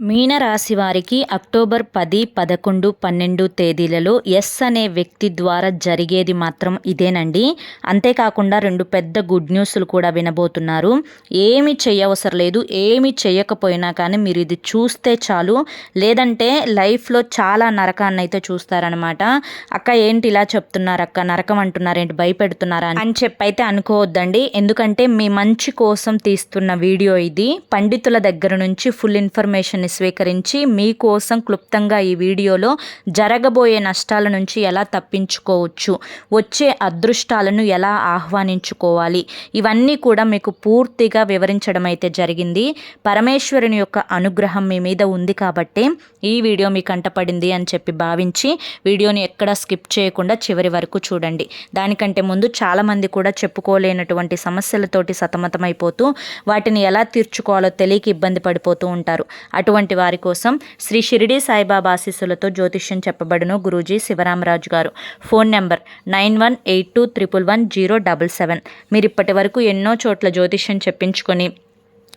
మీనరాశి వారికి అక్టోబర్ పది పదకొండు పన్నెండు తేదీలలో ఎస్ అనే వ్యక్తి ద్వారా జరిగేది మాత్రం ఇదేనండి. అంతేకాకుండా రెండు పెద్ద గుడ్ న్యూస్లు కూడా వినబోతున్నారు. ఏమి చేయవసరం లేదు ఏమి చేయకపోయినా కానీ మీరు ఇది చూస్తే చాలు. లేదంటే లైఫ్లో చాలా నరకాన్ని అయితే చూస్తారనమాట అక్క ఏంటి ఇలా చెప్తున్నారు అక్క? నరకం అంటున్నారు ఏంటి భయపెడుతున్నారా అని చెప్పి అయితే అనుకోవద్దండి. ఎందుకంటే మీ మంచి కోసం తీస్తున్న వీడియో ఇది. పండితుల దగ్గర నుంచి ఫుల్ ఇన్ఫర్మేషన్ స్వీకరించి మీకోసం క్లుప్తంగా ఈ వీడియోలో జరగబోయే నష్టాల నుంచి ఎలా తప్పించుకోవచ్చు వచ్చే అదృష్టాలను ఎలా ఆహ్వానించుకోవాలి ఇవన్నీ కూడా మీకు పూర్తిగా వివరించడం అయితే జరిగింది. పరమేశ్వరుని యొక్క అనుగ్రహం మీ మీద ఉంది కాబట్టి ఈ వీడియో మీ కంటపడింది అని చెప్పి భావించి వీడియోని ఎక్కడ స్కిప్ చేయకుండా చివరి వరకు చూడండి. దానికంటే ముందు చాలామంది కూడా చెప్పుకోలేనటువంటి సమస్యలతోటి సతమతమైపోతూ వాటిని ఎలా తీర్చుకోవాలో తెలియక ఇబ్బంది పడిపోతూ ఉంటారు. అటువంటి అటువంటి వారి కోసం శ్రీ షిరిడి సాయిబాబా ఆశీస్సులతో జ్యోతిష్యం చెప్పబడును Guruji Sivaramaraju garu. Phone number nine one eight two triple one zero double seven. మీరు ఇప్పటి వరకు ఎన్నో చోట్ల జ్యోతిష్యం చెప్పించుకొని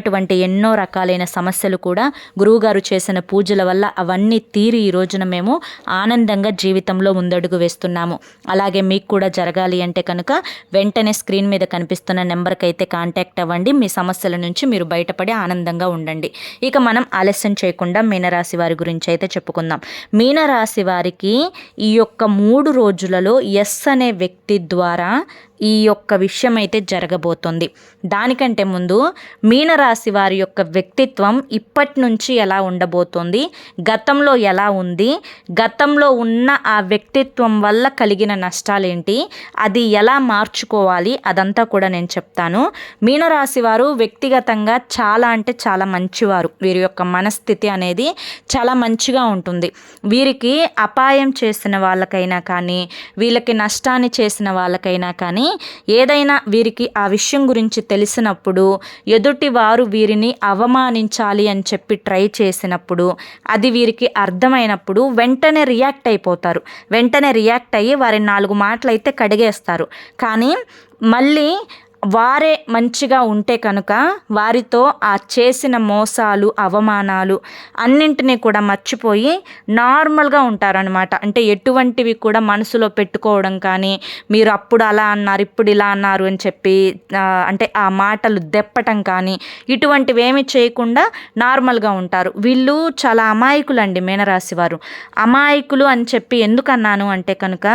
ఉన్నటువంటి ఎన్నో రకాలైన సమస్యలు కూడా గురువుగారు చేసిన పూజల వల్ల అవన్నీ తీరి ఈ రోజున మేము ఆనందంగా జీవితంలో ముందడుగు వేస్తున్నాము. అలాగే మీకు కూడా జరగాలి అంటే కనుక వెంటనే స్క్రీన్ మీద కనిపిస్తున్న నెంబర్కి అయితే కాంటాక్ట్ అవ్వండి. మీ సమస్యల నుంచి మీరు బయటపడి ఆనందంగా ఉండండి. ఇక మనం ఆలస్యం చేయకుండా మీనరాశి వారి గురించి అయితే చెప్పుకుందాం. మీనరాశి వారికి ఈ యొక్క మూడు రోజులలో ఎస్ అనే వ్యక్తి ద్వారా ఈ యొక్క విషయం అయితే జరగబోతుంది. దానికంటే ముందు మీనరాశి వారి యొక్క వ్యక్తిత్వం ఇప్పటి నుంచి ఎలా ఉండబోతోంది? గతంలో ఎలా ఉంది? గతంలో ఉన్న ఆ వ్యక్తిత్వం వల్ల కలిగిన నష్టాలేంటి? అది ఎలా మార్చుకోవాలి? అదంతా కూడా నేను చెప్తాను. మీనరాశి వారు వ్యక్తిగతంగా చాలా అంటే చాలా మంచివారు. వీరి యొక్క మనస్థితి అనేది చాలా మంచిగా ఉంటుంది. వీరికి అపాయం చేసిన వాళ్ళకైనా కానీ వీళ్ళకి నష్టాన్ని చేసిన వాళ్ళకైనా కానీ ఏదైనా వీరికి ఆ విషయం గురించి తెలిసినప్పుడు ఎదుటి వారు వీరిని అవమానించాలి అని చెప్పి ట్రై చేసినప్పుడు అది వీరికి అర్థమైనప్పుడు వెంటనే రియాక్ట్ అయిపోతారు. వెంటనే రియాక్ట్ అయ్యి వారి నాలుగు మాటలు అయితే కడిగేస్తారు. కానీ మళ్ళీ వారే మంచిగా ఉంటే కనుక వారితో ఆ చేసిన మోసాలు అవమానాలు అన్నింటినీ కూడా మర్చిపోయి నార్మల్గా ఉంటారనమాట అంటే ఎటువంటివి కూడా మనసులో పెట్టుకోవడం కానీ మీరు అప్పుడు అలా అన్నారు ఇప్పుడు ఇలా అన్నారు అని చెప్పి అంటే ఆ మాటలు దెప్పటం కానీ ఇటువంటివి ఏమి చేయకుండా నార్మల్గా ఉంటారు. వీళ్ళు చాలా అమాయకులు అండి మీనరాశి వారు. అమాయకులు అని చెప్పి ఎందుకన్నాను అంటే కనుక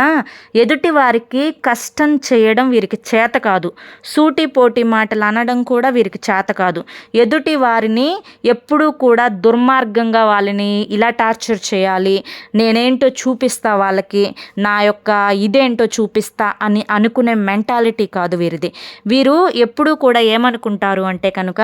ఎదుటి వారికి కష్టం చేయడం వీరికి చేత కాదు. సూటి పోటీ మాటలు అనడం కూడా వీరికి చేత కాదు. ఎదుటి వారిని ఎప్పుడూ కూడా దుర్మార్గంగా వాళ్ళని ఇలా టార్చర్ చేయాలి. నేనేంటో చూపిస్తా వాళ్ళకి నా యొక్క ఇదేంటో చూపిస్తా అని అనుకునే మెంటాలిటీ కాదు వీరిది. వీరు ఎప్పుడూ కూడా ఏమనుకుంటారు అంటే కనుక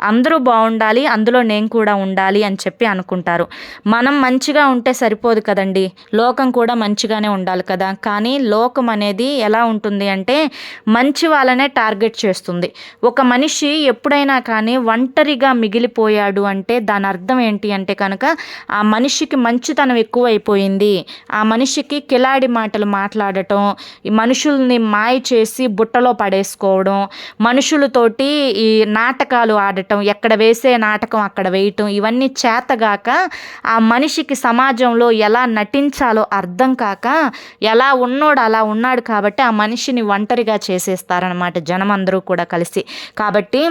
అందరూ బాగుండాలి అందులో నేను కూడా ఉండాలి అని చెప్పి అనుకుంటారు. మనం మంచిగా ఉంటే సరిపోదు కదండి. లోకం కూడా మంచిగానే ఉండాలి కదా. కానీ లోకం అనేది ఎలా ఉంటుంది అంటే మంచి వాళ్ళనే టార్గెట్ టార్గెట్ చేస్తుంది. ఒక మనిషి ఎప్పుడైనా కానీ ఒంటరిగా మిగిలిపోయాడు అంటే దాని అర్థం ఏంటి అంటే కనుక ఆ మనిషికి మంచితనం ఎక్కువైపోయింది. ఆ మనిషికి కిలాడి మాటలు మాట్లాడటం ఈ మనుషుల్ని మాయ చేసి బుట్టలో పడేసుకోవడం మనుషులతోటి ఈ నాటకాలు ఆడటం ఎక్కడ వేసే నాటకం అక్కడ వేయటం ఇవన్నీ చేతగాక ఆ మనిషికి సమాజంలో ఎలా నటించాలో అర్థం కాక ఎలా ఉన్నోడు అలా ఉన్నాడు కాబట్టి ఆ మనిషిని ఒంటరిగా చేసేస్తారనమాట జనం. మనం అందరూ కూడా కలిసి. కాబట్టి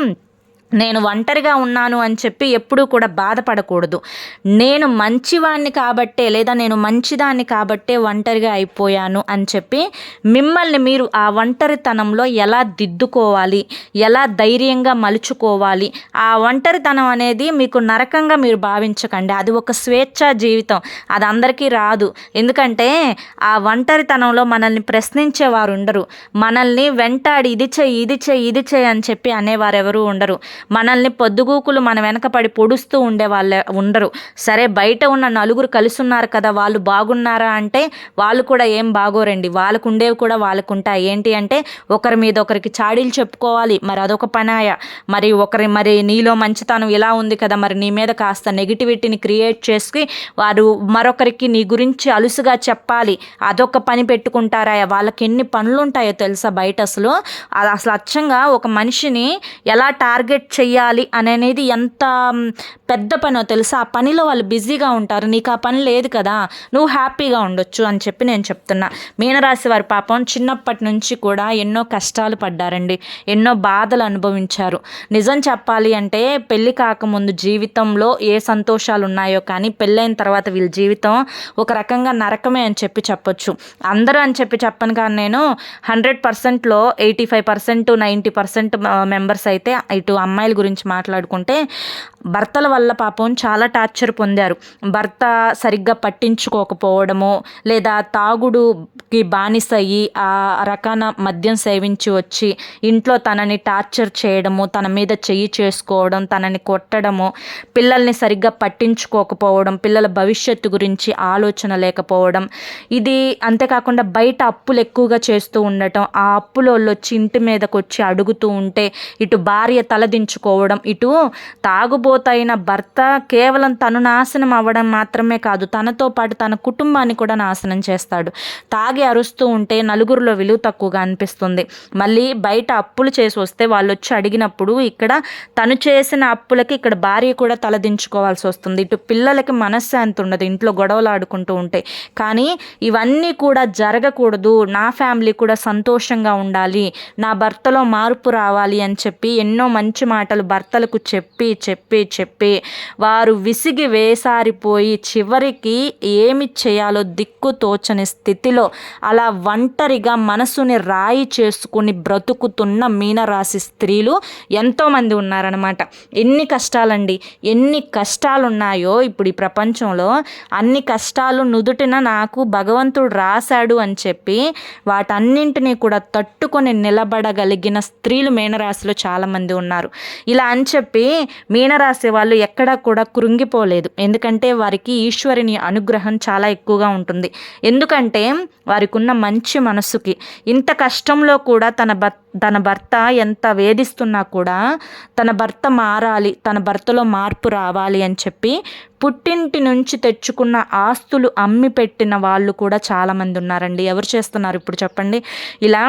నేను ఒంటరిగా ఉన్నాను అని చెప్పి ఎప్పుడూ కూడా బాధపడకూడదు. నేను మంచివాణ్ణి కాబట్టే లేదా నేను మంచిదాన్ని కాబట్టే ఒంటరిగా అయిపోయాను అని చెప్పి మిమ్మల్ని మీరు ఆ ఒంటరితనంలో ఎలా దిద్దుకోవాలి ఎలా ధైర్యంగా మలుచుకోవాలి ఆ ఒంటరితనం అనేది మీకు నరకంగా మీరు భావించకండి. అది ఒక స్వేచ్ఛ జీవితం. అది అందరికీ రాదు. ఎందుకంటే ఆ ఒంటరితనంలో మనల్ని ప్రశ్నించేవారు ఉండరు. మనల్ని వెంటాడి ఇది చెయ్యి ఇది చెయ్యి ఇది చెయ్యి అని చెప్పి అనేవారు ఎవరూ ఉండరు. మనల్ని పొద్దుగూకులు మన వెనకపడి పొడుస్తూ ఉండే వాళ్ళే ఉండరు. సరే బయట ఉన్న నలుగురు కలిసి ఉన్నారు కదా వాళ్ళు బాగున్నారా అంటే వాళ్ళు కూడా ఏం బాగోరండి. వాళ్ళకు ఉండేవి కూడా వాళ్ళకు ఉంటాయి ఏంటి అంటే ఒకరి మీద ఒకరికి చాడీలు చెప్పుకోవాలి. మరి అదొక పనాయ. మరి ఒకరి మరి నీలో మంచితనం ఇలా ఉంది కదా మరి నీ మీద కాస్త నెగిటివిటీని క్రియేట్ చేసి వారు మరొకరికి నీ గురించి అలుసుగా చెప్పాలి. అదొక పని పెట్టుకుంటారా? వాళ్ళకి ఎన్ని పనులు ఉంటాయో తెలుసా బయట అసలు? అది అసలు అచ్చంగా ఒక మనిషిని ఎలా టార్గెట్ చెయ్యాలి అనేది ఎంత పెద్ద పనో తెలుసా? ఆ పనిలో వాళ్ళు బిజీగా ఉంటారు. నీకు ఆ పని లేదు కదా నువ్వు హ్యాపీగా ఉండొచ్చు అని చెప్పి నేను చెప్తున్నా. మీనరాశి వారి పాపం చిన్నప్పటి నుంచి కూడా ఎన్నో కష్టాలు పడ్డారండి. ఎన్నో బాధలు అనుభవించారు. నిజం చెప్పాలి అంటే పెళ్ళి కాకముందు జీవితంలో ఏ సంతోషాలు ఉన్నాయో కానీ పెళ్ళైన తర్వాత వీళ్ళ జీవితం ఒక రకంగా నరకమే అని చెప్పి చెప్పొచ్చు. అందరూ అని చెప్పి చెప్పను కానీ నేను హండ్రెడ్ పర్సెంట్లో eighty five percent ninety percent members అయితే ఇటు అమ్మాయిల గురించి మాట్లాడుకుంటే భర్తల వల్ల పాపం చాలా టార్చర్ పొందారు. భర్త సరిగ్గా పట్టించుకోకపోవడము లేదా తాగుడు తాగుడుకి బానిసయ్యి ఆ రకాన మద్యం సేవించి వచ్చి ఇంట్లో తనని టార్చర్ చేయడము తన మీద చెయ్యి చేసుకోవడం తనని కొట్టడము పిల్లల్ని సరిగ్గా పట్టించుకోకపోవడం పిల్లల భవిష్యత్తు గురించి ఆలోచన లేకపోవడం ఇది అంతేకాకుండా బయట అప్పులు ఎక్కువగా చేస్తూ ఉండటం ఆ అప్పులోళ్ళు వచ్చి ఇంటి మీదకు వచ్చి అడుగుతూ ఉంటే ఇటు భార్య తలదించుకోవడం ఇటు తాగుబోతైన భర్త కేవలం తను నాశనం అవ్వడం మాత్రమే కాదు తనతో పాటు తన కుటుంబాన్ని కూడా నాశనం చేస్తాడు. తాగి అరుస్తూ ఉంటే నలుగురిలో విలువ తక్కువగా అనిపిస్తుంది. మళ్ళీ బయట అప్పులు చేసి వస్తే వాళ్ళు వచ్చి అడిగినప్పుడు ఇక్కడ తను చేసిన అప్పులకి ఇక్కడ భార్య కూడా తలదించుకోవాల్సి వస్తుంది. ఇటు పిల్లలకి మనశ్శాంతి ఉండదు ఇంట్లో గొడవలు ఆడుకుంటూ ఉంటాయి కానీ ఇవన్నీ కూడా జరగకూడదు. నా ఫ్యామిలీ కూడా సంతోషంగా ఉండాలి. నా భర్తలో మార్పు రావాలి అని చెప్పి ఎన్నో మంచి మాటలు భర్తలకు చెప్పి చెప్పి చెప్పి వారు విసిగి వేసారిపోయి చివరికి ఏమి చేయాలో దిక్కు తోచని స్థితిలో అలా ఒంటరిగా మనసుని రాయి చేసుకుని బ్రతుకుతున్న మీనరాశి స్త్రీలు ఎంతోమంది ఉన్నారనమాట ఎన్ని కష్టాలండి? ఎన్ని కష్టాలు ఉన్నాయో ఇప్పుడు ఈ ప్రపంచంలో. అన్ని కష్టాలు నుదుటిన నాకు భగవంతుడు రాశాడు అని చెప్పి వాటన్నింటినీ కూడా తట్టుకొని నిలబడగలిగిన స్త్రీలు మీనరాశిలో చాలామంది ఉన్నారు. ఇలా అని చెప్పి మీనరాశి వాళ్ళు ఎక్కడా కూడా కృంగిపోలేదు. ఎందుకంటే వారికి ఈశ్వరుని అనుగ్రహం చాలా ఎక్కువగా ఉంటుంది. ఎందుకంటే వారికి ఉన్న మంచి మనసుకి. ఇంత కష్టంలో కూడా తన భర్త తన భర్త ఎంత వేధిస్తున్నా కూడా తన భర్త మారాలి తన భర్తలో మార్పు రావాలి అని చెప్పి పుట్టింటి నుంచి తెచ్చుకున్న ఆస్తులు అమ్మి పెట్టిన వాళ్ళు కూడా చాలామంది ఉన్నారండి. ఎవరు చేస్తున్నారు ఇప్పుడు చెప్పండి? ఇలా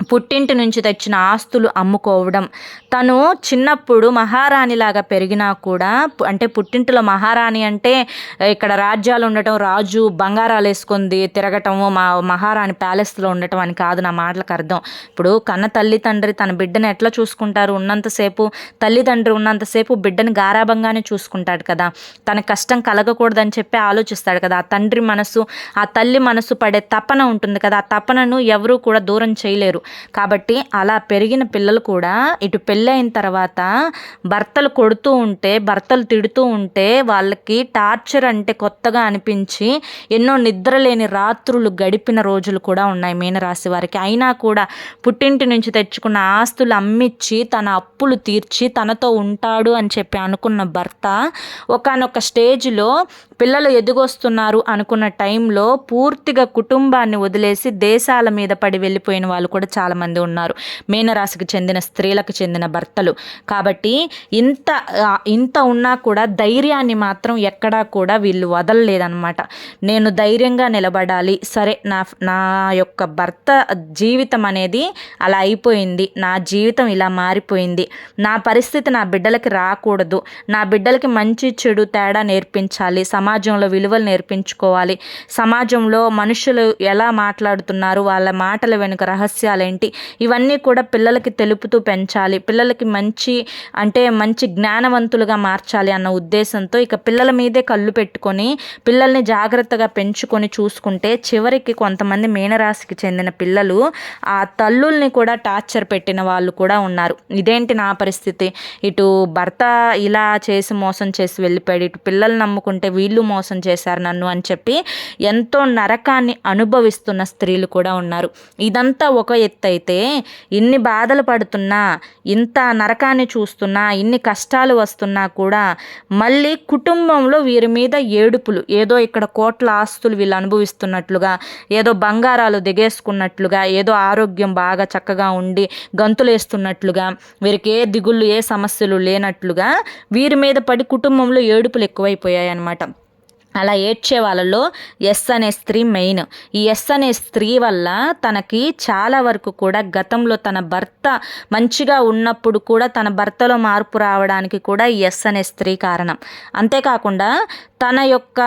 పుట్టింటి నుంచి తెచ్చిన ఆస్తులు అమ్ముకోవడం. తను చిన్నప్పుడు మహారాణిలాగా పెరిగినా కూడా అంటే పుట్టింటిలో మహారాణి అంటే ఇక్కడ రాజ్యాలు ఉండటం రాజు బంగారాలు వేసుకుంది తిరగటము మా మహారాణి ప్యాలెస్లో ఉండటం అని కాదు నా మాటలకు అర్థం. ఇప్పుడు కన్న తల్లి తండ్రి తన బిడ్డను ఎట్లా చూసుకుంటారు? ఉన్నంతసేపు తల్లిదండ్రి ఉన్నంతసేపు బిడ్డను గారాభంగానే చూసుకుంటాడు కదా. తన కష్టం కలగకూడదని చెప్పి ఆలోచిస్తాడు కదా. ఆ తండ్రి మనసు ఆ తల్లి మనసు పడే తపన ఉంటుంది కదా. ఆ తపనను ఎవరూ కూడా దూరం చేయలేరు. కాబట్టి అలా పెరిగిన పిల్లలు కూడా ఇటు పెళ్ళైన తర్వాత భర్తలు కొడుతూ ఉంటే భర్తలు తిడుతూ ఉంటే వాళ్ళకి టార్చర్ అంటే కొత్తగా అనిపించి ఎన్నో నిద్రలేని రాత్రులు గడిపిన రోజులు కూడా ఉన్నాయి మీనరాశి వారికి. అయినా కూడా పుట్టింటి నుంచి తెచ్చుకున్న ఆస్తులు అమ్మిచ్చి తన అప్పులు తీర్చి తనతో ఉంటాడు అని చెప్పి అనుకున్న భర్త ఒకనొక స్టేజ్లో పిల్లలు ఎదుగొస్తున్నారు అనుకున్న టైంలో పూర్తిగా కుటుంబాన్ని వదిలేసి దేశాల మీద పడి వెళ్ళిపోయిన వాళ్ళు కూడా చాలామంది ఉన్నారు. మీనరాశికి చెందిన స్త్రీలకు చెందిన భర్తలు. కాబట్టి ఇంత ఇంత ఉన్నా కూడా ధైర్యాన్ని మాత్రం ఎక్కడా కూడా వీళ్ళు వదలలేదన్నమాట. నేను ధైర్యంగా నిలబడాలి. సరే నా నా యొక్క భర్త జీవితం అనేది అలా అయిపోయింది. నా జీవితం ఇలా మారిపోయింది. నా పరిస్థితి నా బిడ్డలకి రాకూడదు. నా బిడ్డలకి మంచి చెడు తేడా నేర్పించాలి. సమాజంలో విలువలు నేర్పించుకోవాలి. సమాజంలో మనుషులు ఎలా మాట్లాడుతున్నారు? వాళ్ళ మాటల వెనుక రహస్యాలు ఏంటి? ఇవన్నీ కూడా పిల్లలకి తెలుపుతూ పెంచాలి. పిల్లలకి మంచి అంటే మంచి జ్ఞానవంతులుగా మార్చాలి అన్న ఉద్దేశంతో ఇక పిల్లల మీదే కళ్ళు పెట్టుకొని పిల్లల్ని జాగ్రత్తగా పెంచుకొని చూసుకుంటే చివరికి కొంతమంది మీనరాశికి చెందిన పిల్లలు ఆ తల్లుల్ని కూడా టార్చర్ పెట్టిన వాళ్ళు కూడా ఉన్నారు. ఇదేంటి నా పరిస్థితి? ఇటు భర్త ఇలా చేసి మోసం చేసి వెళ్ళిపోయాడు. ఇటు పిల్లలు నమ్ముకుంటే వీళ్ళు మోసం చేశారు నన్ను అని చెప్పి ఎంతో నరకాన్ని అనుభవిస్తున్న స్త్రీలు కూడా ఉన్నారు. ఇదంతా ఒక ఎత్తు అయితే ఇన్ని బాధలు పడుతున్నా ఇంత నరకాన్ని చూస్తున్నా ఇన్ని కష్టాలు వస్తున్నా కూడా మళ్ళీ కుటుంబంలో వీరి మీద ఏడుపులు ఏదో ఇక్కడ కోట్ల ఆస్తులు వీళ్ళు అనుభవిస్తున్నట్లుగా ఏదో బంగారాలు దిగేసుకున్నట్లుగా ఏదో ఆరోగ్యం బాగా చక్కగా ఉండి గంతులేస్తున్నట్లుగా వీరికి ఏ దిగుళ్ళు ఏ సమస్యలు లేనట్లుగా వీరి మీద పడి కుటుంబంలో ఏడుపులు ఎక్కువైపోయాయి అన్నమాట అలా ఏడ్చే వాళ్ళలో ఎస్ అనే స్త్రీ మెయిన్. ఈ ఎస్ అనే స్త్రీ వల్ల తనకి చాలా వరకు కూడా గతంలో తన భర్త మంచిగా ఉన్నప్పుడు కూడా తన భర్తలో మార్పు రావడానికి కూడా ఈ ఎస్ అనే స్త్రీ కారణం. అంతేకాకుండా తన యొక్క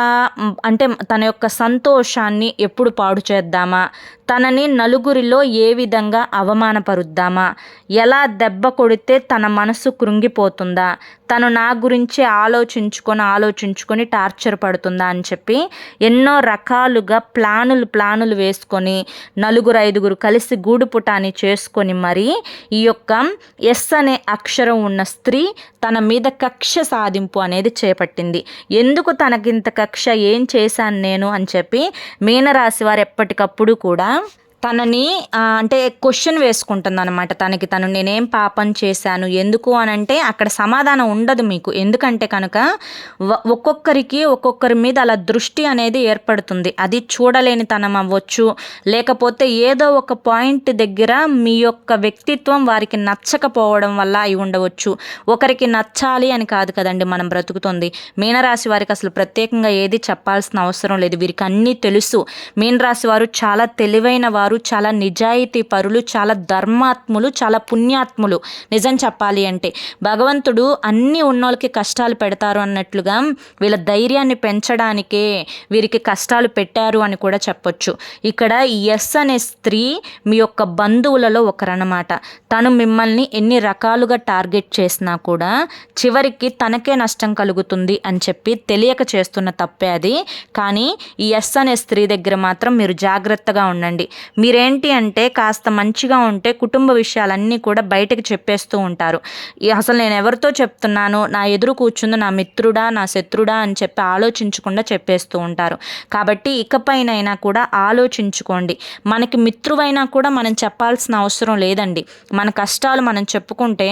అంటే తన యొక్క సంతోషాన్ని ఎప్పుడు పాడు చేద్దామా? తనని నలుగురిలో ఏ విధంగా అవమానపరుద్దామా? ఎలా దెబ్బ కొడితే తన మనసు కృంగిపోతుందా? తను నా గురించి ఆలోచించుకొని ఆలోచించుకొని టార్చర్ పడుతుందా అని చెప్పి ఎన్నో రకాలుగా ప్లానులు ప్లానులు వేసుకొని నలుగురు ఐదుగురు కలిసి గూడుపుటాన్ని చేసుకొని మరి ఈ యొక్క ఎస్ అనే అక్షరం ఉన్న స్త్రీ తన మీద కక్ష సాధింపు అనేది చేపట్టింది. ఎందుకు తనకింత కక్ష? ఏం చేశాను నేను? అని చెప్పి మీనరాశి వారు ఎప్పటికప్పుడు కూడా Instagram. తనని అంటే క్వశ్చన్ వేసుకుంటుంది అనమాట తనకి తను నేనేం పాపం చేశాను ఎందుకు అని అంటే అక్కడ సమాధానం ఉండదు మీకు. ఎందుకంటే కనుక ఒక్కొక్కరికి ఒక్కొక్కరి మీద అలా దృష్టి అనేది ఏర్పడుతుంది. అది చూడలేని తనం అవ్వచ్చు. లేకపోతే ఏదో ఒక పాయింట్ దగ్గర మీ యొక్క వ్యక్తిత్వం వారికి నచ్చకపోవడం వల్ల అయి ఉండవచ్చు. ఒకరికి నచ్చాలి అని కాదు కదండి మనం బ్రతుకుతుంది. మీనరాశి వారికి అసలు ప్రత్యేకంగా ఏది చెప్పాల్సిన అవసరం లేదు. వీరికి అన్నీ తెలుసు. మీనరాశి వారు చాలా తెలివైన వారు. వారు చాలా నిజాయితీ పరులు చాలా ధర్మాత్ములు చాలా పుణ్యాత్ములు. నిజం చెప్పాలి అంటే భగవంతుడు అన్ని ఉన్నోళ్ళకి కష్టాలు పెడతారు అన్నట్లుగా వీళ్ళ ధైర్యాన్ని పెంచడానికే వీరికి కష్టాలు పెట్టారు అని కూడా చెప్పొచ్చు. ఇక్కడ ఎస్ అనే స్త్రీ మీ యొక్క బంధువులలో ఒకరన్నమాట. తను మిమ్మల్ని ఎన్ని రకాలుగా టార్గెట్ చేసినా కూడా చివరికి తనకే నష్టం కలుగుతుంది అని చెప్పి తెలియక చేస్తున్న తప్పే అది. కానీ ఈ ఎస్ అనే స్త్రీ దగ్గర మాత్రం మీరు జాగ్రత్తగా ఉండండి. మీరేంటి అంటే కాస్త మంచిగా ఉంటే కుటుంబ విషయాలన్నీ కూడా బయటకు చెప్పేస్తూ ఉంటారు. అసలు నేను ఎవరితో చెప్తున్నాను నా ఎదురు కూర్చుంది నా మిత్రుడా నా శత్రుడా అని చెప్పి ఆలోచించకుండా చెప్పేస్తూ ఉంటారు. కాబట్టి ఇకపైనైనా కూడా ఆలోచించుకోండి. మనకి మిత్రువైనా కూడా మనం చెప్పాల్సిన అవసరం లేదండి. మన కష్టాలు మనం చెప్పుకుంటే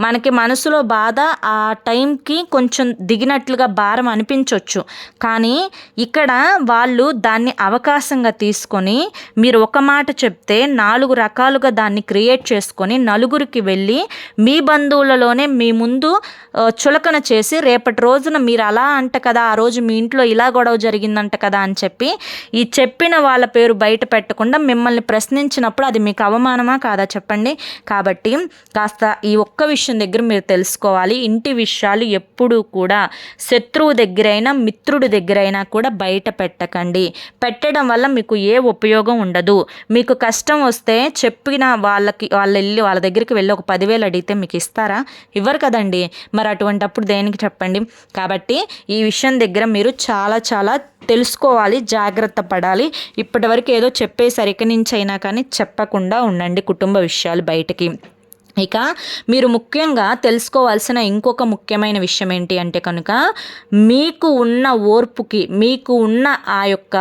మనకి మనసులో బాధ ఆ టైంకి కొంచెం దిగినట్లుగా భారం అనిపించవచ్చు కానీ ఇక్కడ వాళ్ళు దాన్ని అవకాశంగా తీసుకొని మీరు ఒక మాట చెప్తే నాలుగు రకాలుగా దాన్ని క్రియేట్ చేసుకొని నలుగురికి వెళ్ళి మీ బంధువులలోనే మీ ముందు చులకన చేసి రేపటి రోజున మీరు అలా అంట కదా ఆ రోజు మీ ఇంట్లో ఇలా గొడవ జరిగిందంట కదా అని చెప్పి ఈ చెప్పిన వాళ్ళ పేరు బయట పెట్టకుండా మిమ్మల్ని ప్రశ్నించినప్పుడు అది మీకు అవమానమా కాదా చెప్పండి. కాబట్టి కాస్త ఈ ఒక్క విషయం దగ్గర మీరు తెలుసుకోవాలి. ఇంటి విషయాలు ఎప్పుడూ కూడా శత్రువు దగ్గరైనా మిత్రుడి దగ్గరైనా కూడా బయట పెట్టకండి. పెట్టడం వల్ల మీకు ఏ ఉపయోగం ఉండదు. మీకు కష్టం వస్తే చెప్పిన వాళ్ళకి వాళ్ళు వెళ్ళి వాళ్ళ దగ్గరికి వెళ్ళి ఒక పదివేలు అడిగితే మీకు ఇస్తారా? ఇవ్వరు కదండి. మరి అటువంటప్పుడు దేనికి చెప్పండి? కాబట్టి ఈ విషయం దగ్గర మీరు చాలా చాలా తెలుసుకోవాలి జాగ్రత్త పడాలి. ఇప్పటివరకు ఏదో చెప్పేసరికి నుంచి అయినా కానీ చెప్పకుండా ఉండండి కుటుంబ విషయాలు బయటికి. ఇక మీరు ముఖ్యంగా తెలుసుకోవాల్సిన ఇంకొక ముఖ్యమైన విషయం ఏంటి అంటే కనుక మీకు ఉన్న ఓర్పుకి మీకు ఉన్న ఆ యొక్క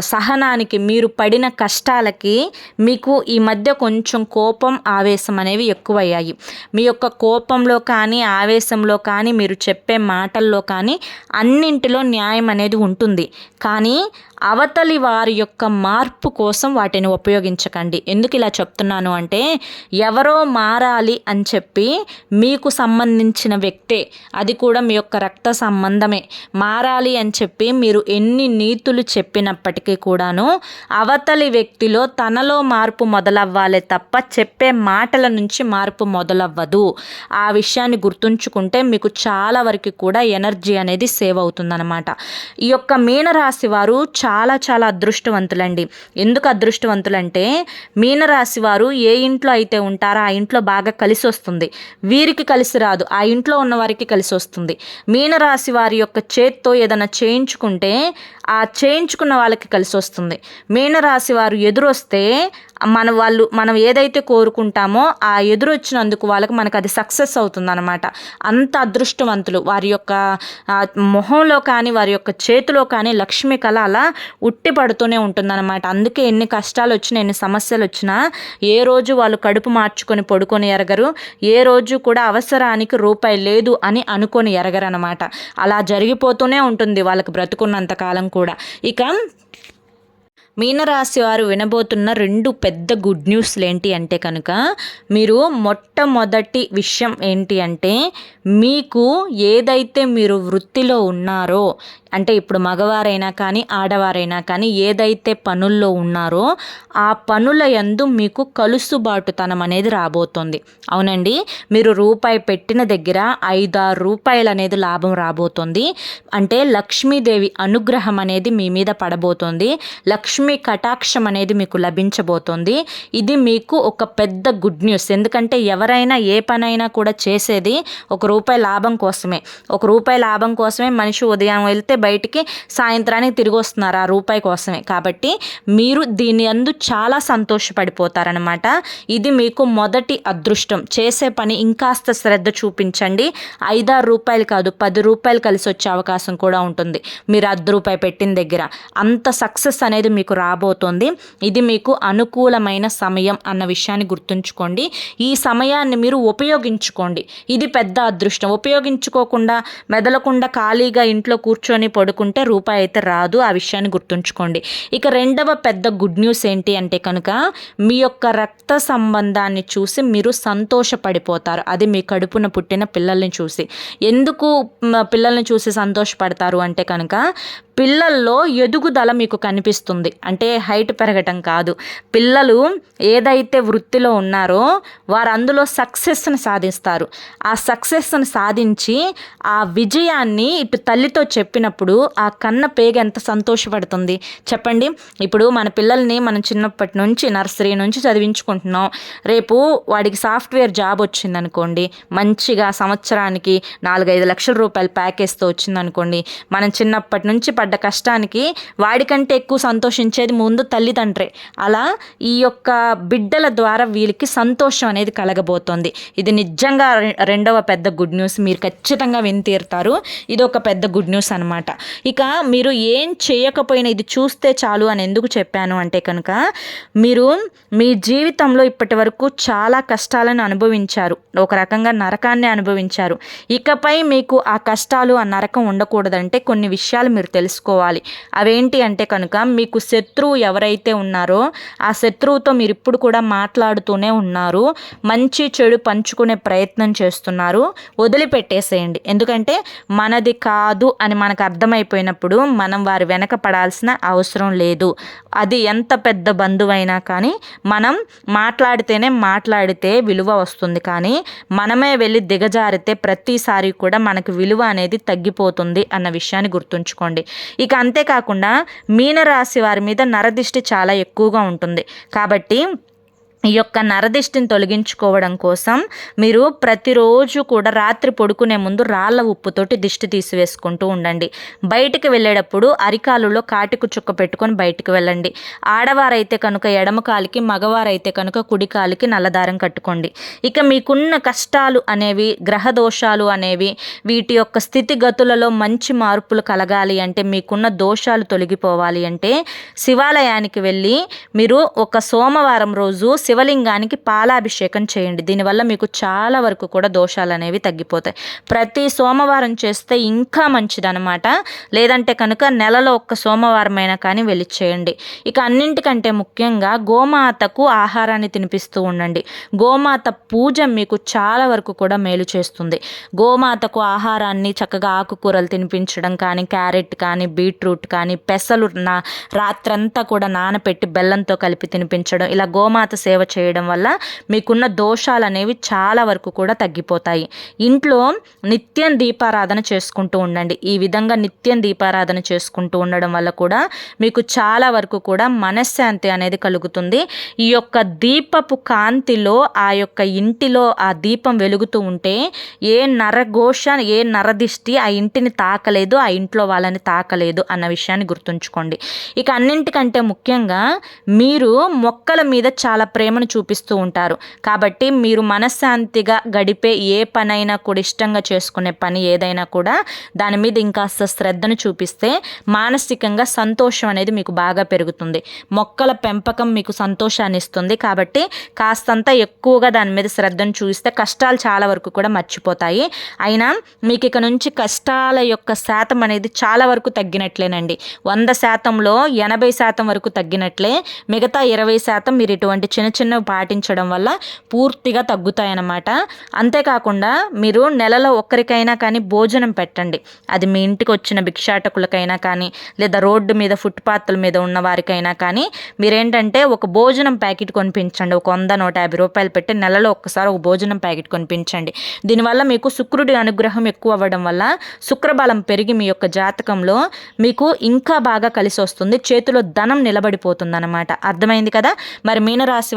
సహనానికి మీరు పడిన కష్టాలకి మీకు ఈ మధ్య కొంచెం కోపం ఆవేశం అనేవి ఎక్కువయ్యాయి. మీ యొక్క కోపంలో కానీ ఆవేశంలో కానీ మీరు చెప్పే మాటల్లో కానీ అన్నింటిలో న్యాయం అనేది ఉంటుంది. కానీ అవతలి వారి యొక్క మార్పు కోసం వాటిని ఉపయోగించకండి. ఎందుకు ఇలా చెప్తున్నాను అంటే ఎవరో మారాలి అని చెప్పి మీకు సంబంధించిన వ్యక్తే అది కూడా మీ యొక్క రక్త సంబంధమే. మారాలి అని చెప్పి మీరు ఎన్ని నీతులు చెప్పినప్పటికీ కూడాను అవతలి వ్యక్తిలో తనలో మార్పు మొదలవ్వాలి తప్ప చెప్పే మాటల నుంచి మార్పు మొదలవ్వదు. ఆ విషయాన్ని గుర్తుంచుకుంటే మీకు చాలా వరకు కూడా ఎనర్జీ అనేది సేవ్ అవుతుందన్నమాట. ఈ యొక్క మీనరాశి వారు చాలా చాలా చాలా అదృష్టవంతులండి. ఎందుకు అదృష్టవంతులంటే మీనరాశి వారు ఏ ఇంట్లో అయితే ఉంటారో ఆ ఇంట్లో బాగా కలిసి వస్తుంది. వీరికి కలిసి రాదు. ఆ ఇంట్లో ఉన్న వారికి కలిసి వస్తుంది. మీనరాశి వారి యొక్క చేత్తో ఏదైనా చేయించుకుంటే ఆ చేయించుకున్న వాళ్ళకి కలిసి వస్తుంది. మీనరాశి వారు ఎదురొస్తే మన వాళ్ళు మనం ఏదైతే కోరుకుంటామో ఆ ఎదురొచ్చినందుకు వాళ్ళకి మనకు అది సక్సెస్ అవుతుంది అనమాట అంత అదృష్టవంతులు. వారి యొక్క మొహంలో కానీ వారి యొక్క చేతిలో కానీ లక్ష్మి కళ అలా ఉట్టి పడుతూనే ఉంటుందన్నమాట. అందుకే ఎన్ని కష్టాలు వచ్చినా ఎన్ని సమస్యలు వచ్చినా ఏ రోజు వాళ్ళు కడుపు మార్చుకొని పడుకొని ఎరగరు. ఏ రోజు కూడా అవసరానికి రూపాయి లేదు అని అనుకొని ఎరగరు అనమాట అలా జరిగిపోతూనే ఉంటుంది వాళ్ళకి బ్రతుకున్నంత కాలం కూడా. ఇక మీనరాశి వారు వినబోతున్న రెండు పెద్ద గుడ్ న్యూస్లు ఏంటి అంటే కనుక మీరు మొట్టమొదటి విషయం ఏంటి అంటే మీకు ఏదైతే మీరు వృత్తిలో ఉన్నారో అంటే ఇప్పుడు మగవారైనా కానీ ఆడవారైనా కానీ ఏదైతే పనుల్లో ఉన్నారో ఆ పనుల యందు మీకు కలుసుబాటుతనం అనేది రాబోతుంది. అవునండి మీరు రూపాయి పెట్టిన దగ్గర ఐదారు రూపాయలు అనేది లాభం రాబోతుంది. అంటే లక్ష్మీదేవి అనుగ్రహం అనేది మీ మీద పడబోతుంది. లక్ష్మీ కటాక్షం అనేది మీకు లభించబోతుంది. ఇది మీకు ఒక పెద్ద గుడ్ న్యూస్. ఎందుకంటే ఎవరైనా ఏ పనైనా కూడా చేసేది ఒక రూపాయి లాభం కోసమే. ఒక రూపాయి లాభం కోసమే మనిషి ఉదయం వెళ్తే బయటికి సాయంత్రానికి తిరిగి వస్తున్నారు ఆ రూపాయి కోసమే. కాబట్టి మీరు దీని అందు చాలా సంతోషపడిపోతారనమాట ఇది మీకు మొదటి అదృష్టం. చేసే పని ఇంకాస్త శ్రద్ధ చూపించండి. ఐదారు రూపాయలు కాదు పది రూపాయలు కలిసి వచ్చే అవకాశం కూడా ఉంటుంది. మీరు అర్ధ రూపాయి పెట్టిన దగ్గర అంత సక్సెస్ అనేది మీకు రాబోతోంది. ఇది మీకు అనుకూలమైన సమయం అన్న విషయాన్ని గుర్తుంచుకోండి. ఈ సమయాన్ని మీరు ఉపయోగించుకోండి. ఇది పెద్ద అదృష్టం. ఉపయోగించుకోకుండా మెదలకుండా ఖాళీగా ఇంట్లో కూర్చొని పడుకుంటే రూపాయి అయితే రాదు. ఆ విషయాన్ని గుర్తుంచుకోండి. ఇక రెండవ పెద్ద గుడ్ న్యూస్ ఏంటి అంటే కనుక మీ యొక్క రక్త సంబంధాన్ని చూసి మీరు సంతోషపడిపోతారు. అది మీ కడుపున పుట్టిన పిల్లల్ని చూసి. ఎందుకు పిల్లల్ని చూసి సంతోషపడతారు అంటే కనుక పిల్లల్లో ఎదుగుదల మీకు కనిపిస్తుంది. అంటే హైట్ పెరగటం కాదు. పిల్లలు ఏదైతే వృత్తిలో ఉన్నారో వారు అందులో సక్సెస్ని సాధిస్తారు. ఆ సక్సెస్ని సాధించి ఆ విజయాన్ని ఇటు తల్లితో చెప్పినప్పుడు ఆ కన్న పేగ ఎంత సంతోషపడుతుంది. చెప్పండి. ఇప్పుడు మన పిల్లల్ని మనం చిన్నప్పటి నుంచి నర్సరీ నుంచి చదివించుకుంటున్నాం. రేపు వాడికి సాఫ్ట్వేర్ జాబ్ వచ్చిందనుకోండి. మంచిగా సంవత్సరానికి నాలుగైదు లక్షల రూపాయల ప్యాకేజ్తో వచ్చిందనుకోండి. మనం చిన్నప్పటి నుంచి పడ్డ కష్టానికి వాడికంటే ఎక్కువ సంతోషించేది ముందు తల్లిదండ్రే. అలా ఈ యొక్క బిడ్డల ద్వారా వీళ్ళకి సంతోషం అనేది కలగబోతోంది. ఇది నిజంగా రెండవ పెద్ద గుడ్ న్యూస్. మీరు ఖచ్చితంగా విని తీరుతారు. ఇది ఒక పెద్ద గుడ్ న్యూస్ అనమాట ఇక మీరు ఏం చేయకపోయినా ఇది చూస్తే చాలు అని ఎందుకు చెప్పాను అంటే కనుక మీరు మీ జీవితంలో ఇప్పటి వరకు చాలా కష్టాలను అనుభవించారు. ఒక రకంగా నరకాన్ని అనుభవించారు. ఇకపై మీకు ఆ కష్టాలు ఆ నరకం ఉండకూడదంటే కొన్ని విషయాలు మీరు తెలుసు. తెలుసుకోవాలి. అవేంటి అంటే కనుక మీకు శత్రువు ఎవరైతే ఉన్నారో ఆ శత్రువుతో మీరు ఇప్పుడు కూడా మాట్లాడుతూనే ఉన్నారు. మంచి చెడు పంచుకునే ప్రయత్నం చేస్తున్నారు. వదిలిపెట్టేసేయండి. ఎందుకంటే మనది కాదు అని మనకు అర్థమైపోయినప్పుడు మనం వారి వెనక పడాల్సిన అవసరం లేదు. అది ఎంత పెద్ద బంధువైనా కానీ మనం మాట్లాడితేనే మాట్లాడితే విలువ వస్తుంది. కానీ మనమే వెళ్ళి దిగజారితే ప్రతిసారి కూడా మనకు విలువ అనేది తగ్గిపోతుంది అన్న విషయాన్ని గుర్తుంచుకోండి. ఇక అంతేకాకుండా మీనరాశి వారి మీద నరదిష్టి చాలా ఎక్కువగా ఉంటుంది. కాబట్టి ఈ యొక్క నరదిష్టిని తొలగించుకోవడం కోసం మీరు ప్రతిరోజు కూడా రాత్రి పడుకునే ముందు రాళ్ళ ఉప్పుతోటి దిష్టి తీసివేసుకుంటూ ఉండండి. బయటికి వెళ్ళేటప్పుడు అరికాలులో కాటికు చుక్క పెట్టుకొని బయటికి వెళ్ళండి. ఆడవారైతే కనుక ఎడమ కాలికి మగవారైతే కనుక కుడి కాలికి నల్లదారం కట్టుకోండి. ఇక మీకున్న కష్టాలు అనేవి గ్రహ దోషాలు అనేవి వీటి యొక్క స్థితిగతులలో మంచి మార్పులు కలగాలి అంటే మీకున్న దోషాలు తొలగిపోవాలి అంటే శివాలయానికి వెళ్ళి మీరు ఒక సోమవారం రోజు శివలింగానికి పాలాభిషేకం చేయండి. దీనివల్ల మీకు చాలా వరకు కూడా దోషాలు అనేవి తగ్గిపోతాయి. ప్రతి సోమవారం చేస్తే ఇంకా మంచిదనమాట లేదంటే కనుక నెలలో ఒక్క సోమవారం అయినా కానీ వెళ్ళి చేయండి ఇక అన్నింటికంటే ముఖ్యంగా గోమాతకు ఆహారాన్ని తినిపిస్తూ ఉండండి. గోమాత పూజ మీకు చాలా వరకు కూడా మేలు చేస్తుంది. గోమాతకు ఆహారాన్ని చక్కగా ఆకుకూరలు తినిపించడం కానీ క్యారెట్ కానీ బీట్రూట్ కానీ పెసలు నా రాత్రంతా కూడా నానపెట్టి బెల్లంతో కలిపి తినిపించడం ఇలా గోమాత సేవ సేవ చేయడం వల్ల మీకున్న దోషాలు అనేవి చాలా వరకు కూడా తగ్గిపోతాయి. ఇంట్లో నిత్యం దీపారాధన చేసుకుంటూ ఉండండి. ఈ విధంగా నిత్యం దీపారాధన చేసుకుంటూ ఉండడం వల్ల కూడా మీకు చాలా వరకు కూడా మనశ్శాంతి అనేది కలుగుతుంది. ఈ యొక్క దీపపు కాంతిలో ఆ యొక్క ఇంటిలో ఆ దీపం వెలుగుతూ ఉంటే ఏ నరఘోష ఏ నరదిష్టి ఆ ఇంటిని తాకలేదు ఆ ఇంట్లో వాళ్ళని తాకలేదు అన్న విషయాన్ని గుర్తుంచుకోండి. ఇక అన్నింటికంటే ముఖ్యంగా మీరు మొక్కల మీద చాలా ప్రేమ ప్రేమను చూపిస్తూ ఉంటారు. కాబట్టి మీరు మనశ్శాంతిగా గడిపే ఏ పనైనా కూడా ఇష్టంగా చేసుకునే పని ఏదైనా కూడా దాని మీద ఇంకాస్త శ్రద్ధను చూపిస్తే మానసికంగా సంతోషం అనేది మీకు బాగా పెరుగుతుంది. మొక్కల పెంపకం మీకు సంతోషాన్ని ఇస్తుంది. కాబట్టి కాస్తంత ఎక్కువగా దాని మీద శ్రద్ధను చూపిస్తే కష్టాలు చాలా వరకు కూడా మర్చిపోతాయి. అయినా మీకు ఇక నుంచి కష్టాల యొక్క శాతం అనేది చాలా వరకు తగ్గినట్లేనండి. వంద శాతంలో ఎనభై శాతం వరకు తగ్గినట్లే మిగతా ఇరవై శాతం మీరు ఇటువంటి చిన్న చిన్నవి పాటించడం వల్ల పూర్తిగా తగ్గుతాయన్నమాట. అంతేకాకుండా మీరు నెలలో ఒక్కరికైనా కానీ భోజనం పెట్టండి. అది మీ ఇంటికి వచ్చిన భిక్షాటకులకైనా కానీ లేదా రోడ్డు మీద ఫుట్పాత్ల మీద ఉన్న వారికైనా కానీ మీరేంటంటే ఒక భోజనం ప్యాకెట్ కొనిపించండి. ఒక వంద నూట యాభై రూపాయలు పెట్టి నెలలో ఒక్కసారి ఒక భోజనం ప్యాకెట్ కొనిపించండి. దీనివల్ల మీకు శుక్రుడి అనుగ్రహం ఎక్కువ అవ్వడం వల్ల శుక్రబలం పెరిగి మీ యొక్క జాతకంలో మీకు ఇంకా బాగా కలిసి వస్తుంది. చేతిలో ధనం నిలబడిపోతుంది అన్నమాట అర్థమైంది కదా? మరి మీనరాశి